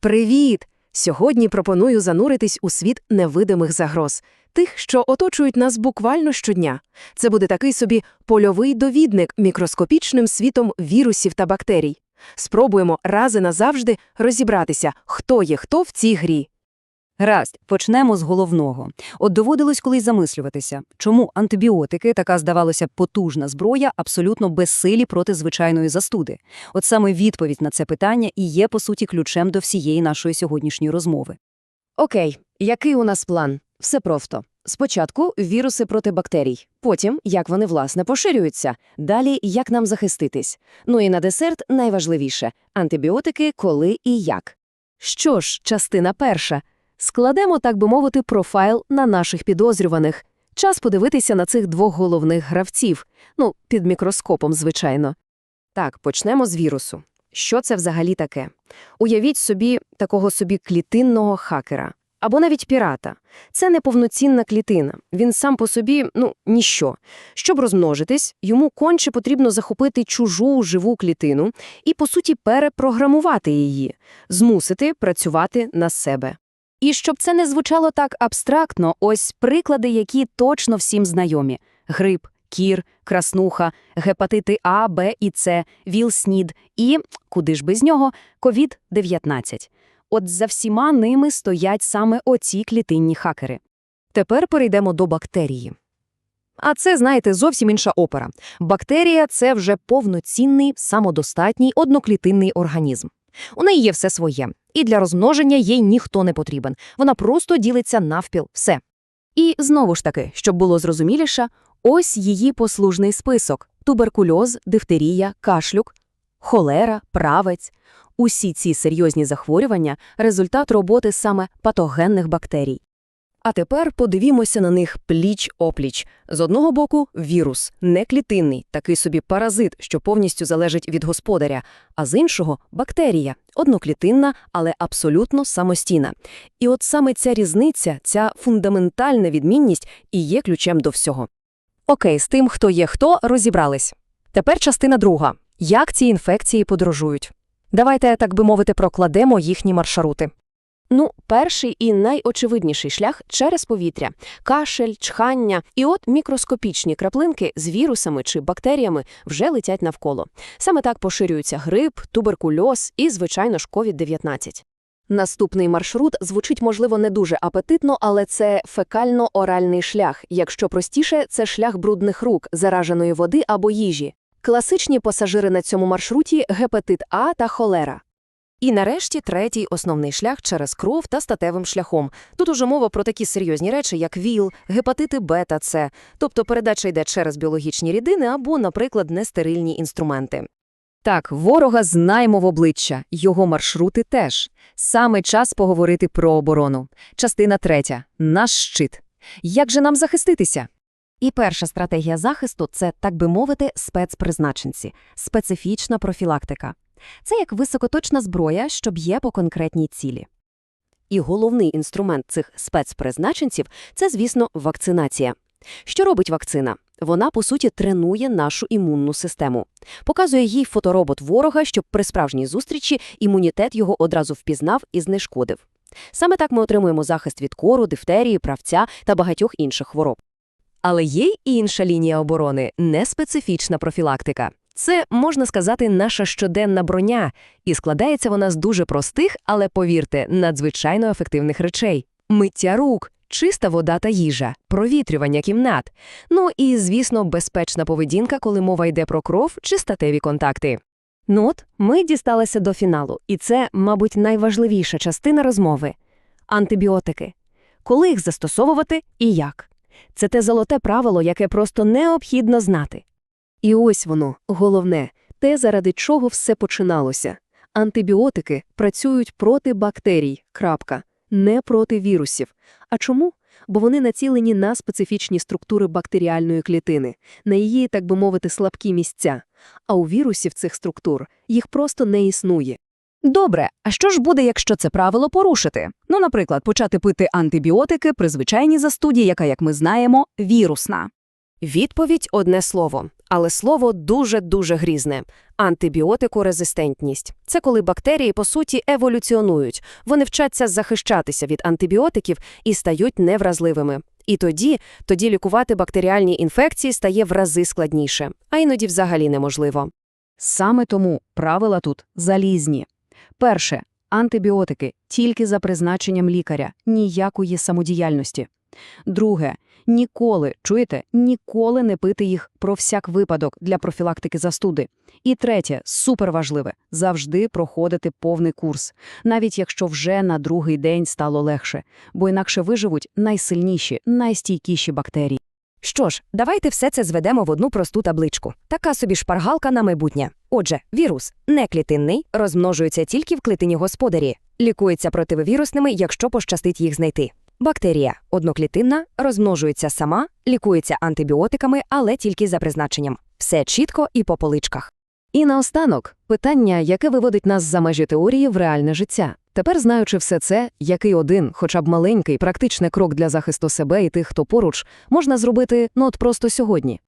Привіт! Сьогодні пропоную зануритись у світ невидимих загроз, тих, що оточують нас буквально щодня. Це буде такий собі польовий довідник мікроскопічним світом вірусів та бактерій. Спробуємо раз і назавжди розібратися, хто є хто в цій грі. Гаразд, почнемо з головного. От доводилось колись замислюватися, чому антибіотики, така, здавалося, потужна зброя, абсолютно безсилі проти звичайної застуди. От саме відповідь на це питання і є, по суті, ключем до всієї нашої сьогоднішньої розмови. Окей, який у нас план? Все просто. Спочатку віруси проти бактерій, потім як вони власне поширюються, далі як нам захиститись. Ну і на десерт найважливіше антибіотики, коли і як. Що ж, частина перша. Складемо, так би мовити, профайл на наших підозрюваних. Час подивитися на цих двох головних гравців. Ну, під мікроскопом, звичайно. Так, почнемо з вірусу. Що це взагалі таке? Уявіть собі такого собі клітинного хакера. Або навіть пірата. Це неповноцінна клітина. Він сам по собі, ну, ніщо. Щоб розмножитись, йому конче потрібно захопити чужу живу клітину і, по суті, перепрограмувати її, змусити працювати на себе. І щоб це не звучало так абстрактно, ось приклади, які точно всім знайомі: грип, кір, краснуха, гепатити А, Б і С, ВІЛ-СНІД і, куди ж без нього, ковід-19. От за всіма ними стоять саме оці клітинні хакери. Тепер перейдемо до бактерії. А це, знаєте, зовсім інша опера. Бактерія – це вже повноцінний, самодостатній, одноклітинний організм. У неї є все своє. І для розмноження їй ніхто не потрібен. Вона просто ділиться навпіл. Все. І знову ж таки, щоб було зрозуміліше, ось її послужний список – туберкульоз, дифтерія, кашлюк, холера, правець. Усі ці серйозні захворювання – результат роботи саме патогенних бактерій. А тепер подивімося на них пліч-опліч. З одного боку – вірус, неклітинний, такий собі паразит, що повністю залежить від господаря, а з іншого – бактерія, одноклітинна, але абсолютно самостійна. І от саме ця різниця, ця фундаментальна відмінність і є ключем до всього. Окей, з тим, хто є хто, розібрались. Тепер частина друга. Як ці інфекції подорожують? Давайте, так би мовити, прокладемо їхні маршрути. Ну, перший і найочевидніший шлях через повітря – кашель, чхання. І от мікроскопічні краплинки з вірусами чи бактеріями вже летять навколо. Саме так поширюються грип, туберкульоз і, звичайно ж, COVID-19. Наступний маршрут звучить, можливо, не дуже апетитно, але це фекально-оральний шлях. Якщо простіше, це шлях брудних рук, зараженої води або їжі. Класичні пасажири на цьому маршруті – гепатит А та холера. І нарешті третій основний шлях через кров та статевим шляхом. Тут уже мова про такі серйозні речі, як ВІЛ, гепатити Б та С, тобто передача йде через біологічні рідини або, наприклад, нестерильні інструменти. Так, ворога знаємо в обличчя, його маршрути теж. Саме час поговорити про оборону. Частина третя – наш щит. Як же нам захиститися? І перша стратегія захисту – це, так би мовити, спецпризначенці, специфічна профілактика. Це як високоточна зброя, що б'є по конкретній цілі. І головний інструмент цих спецпризначенців – це, звісно, вакцинація. Що робить вакцина? Вона, по суті, тренує нашу імунну систему. Показує їй фоторобот ворога, щоб при справжній зустрічі імунітет його одразу впізнав і знешкодив. Саме так ми отримуємо захист від кору, дифтерії, правця та багатьох інших хвороб. Але є й інша лінія оборони – неспецифічна профілактика. Це, можна сказати, наша щоденна броня, і складається вона з дуже простих, але, повірте, надзвичайно ефективних речей. Миття рук, чиста вода та їжа, провітрювання кімнат. Ну і, звісно, безпечна поведінка, коли мова йде про кров чи статеві контакти. Ну от, ми дісталися до фіналу, і це, мабуть, найважливіша частина розмови – антибіотики. Коли їх застосовувати і як? Це те золоте правило, яке просто необхідно знати. І ось воно, головне, те, заради чого все починалося. Антибіотики працюють проти бактерій, крапка, не проти вірусів. А чому? Бо вони націлені на специфічні структури бактеріальної клітини, на її, так би мовити, слабкі місця. А у вірусів цих структур їх просто не існує. Добре, а що ж буде, якщо це правило порушити? Ну, наприклад, почати пити антибіотики при звичайній застуді, яка, як ми знаємо, вірусна. Відповідь – одне слово Але слово дуже-дуже грізне. Антибіотикорезистентність. Це коли бактерії, по суті, еволюціонують. Вони вчаться захищатися від антибіотиків і стають невразливими. І тоді, тоді лікувати бактеріальні інфекції стає в рази складніше, а іноді взагалі неможливо. Саме тому правила тут залізні. Перше антибіотики тільки за призначенням лікаря, ніякої самодіяльності. Друге ніколи, чуєте, ніколи не пити їх про всяк випадок для профілактики застуди. І третє, суперважливе завжди проходити повний курс, навіть якщо вже на другий день стало легше, бо інакше виживуть найсильніші, найстійкіші бактерії. Що ж, давайте все це зведемо в одну просту табличку. Така собі шпаргалка на майбутнє. Отже, вірус неклітинний, розмножується тільки в клітині господарі, лікується противовірусними, якщо пощастить їх знайти. Бактерія одноклітинна, розмножується сама, лікується антибіотиками, але тільки за призначенням. Все чітко і по поличках. І наостанок питання, яке виводить нас за межі теорії в реальне життя. Тепер, знаючи все це, який один, хоча б маленький, практичний крок для захисту себе і тих, хто поруч, можна зробити, ну от просто сьогодні.